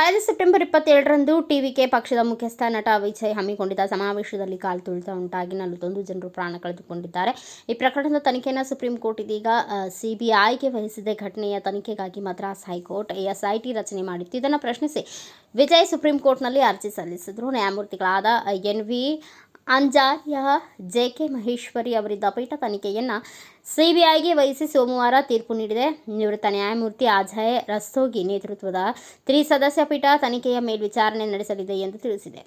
ಕಳೆದ September ಇಪ್ಪತ್ತೇಳರಂದು TVK ಪಕ್ಷದ ಮುಖ್ಯಸ್ಥ ನಟ ವಿಜಯ್ ಹಮ್ಮಿಕೊಂಡಿದ್ದ ಸಮಾವೇಶದಲ್ಲಿ ಕಾಲು ತುಳಿತ ಉಂಟಾಗಿ ನಲವತ್ತೊಂದು ಜನರು ಪ್ರಾಣ ಕಳೆದುಕೊಂಡಿದ್ದಾರೆ. ಈ ಪ್ರಕರಣದ ತನಿಖೆಯನ್ನು ಸುಪ್ರೀಂ ಕೋರ್ಟ್ ಇದೀಗ ಸಿಬಿಐಗೆ ವಹಿಸಿದೆ ಘಟನೆಯ ತನಿಖೆಗಾಗಿ ಮದ್ರಾಸ್ ಹೈಕೋರ್ಟ್ ಎಸ್ಐಟಿ ರಚನೆ ಮಾಡಿತ್ತು. ಇದನ್ನು ಪ್ರಶ್ನಿಸಿ ವಿಜಯ್ ಸುಪ್ರೀಂ ಕೋರ್ಟ್ನಲ್ಲಿ ಅರ್ಜಿ ಸಲ್ಲಿಸಿದ್ರು. ನ್ಯಾಯಮೂರ್ತಿಗಳಾದ N V Anjaria J K Maheshwari ಅವರಿದ್ದ ಪೀಠ ತನಿಖೆಯನ್ನು ಸಿಬಿಐಗೆ ವಹಿಸಿ ಸೋಮವಾರ ತೀರ್ಪು ನೀಡಿದೆ. ನಿವೃತ್ತ ನ್ಯಾಯಮೂರ್ತಿ ಅಜಯ್ ರಸ್ತೋಗಿ ನೇತೃತ್ವದ ತ್ರಿಸದಸ್ಯ ಪೀಠ ತನಿಖೆಯ ಮೇಲ್ವಿಚಾರಣೆ ನಡೆಸಲಿದೆ ಎಂದು ತಿಳಿಸಿದೆ.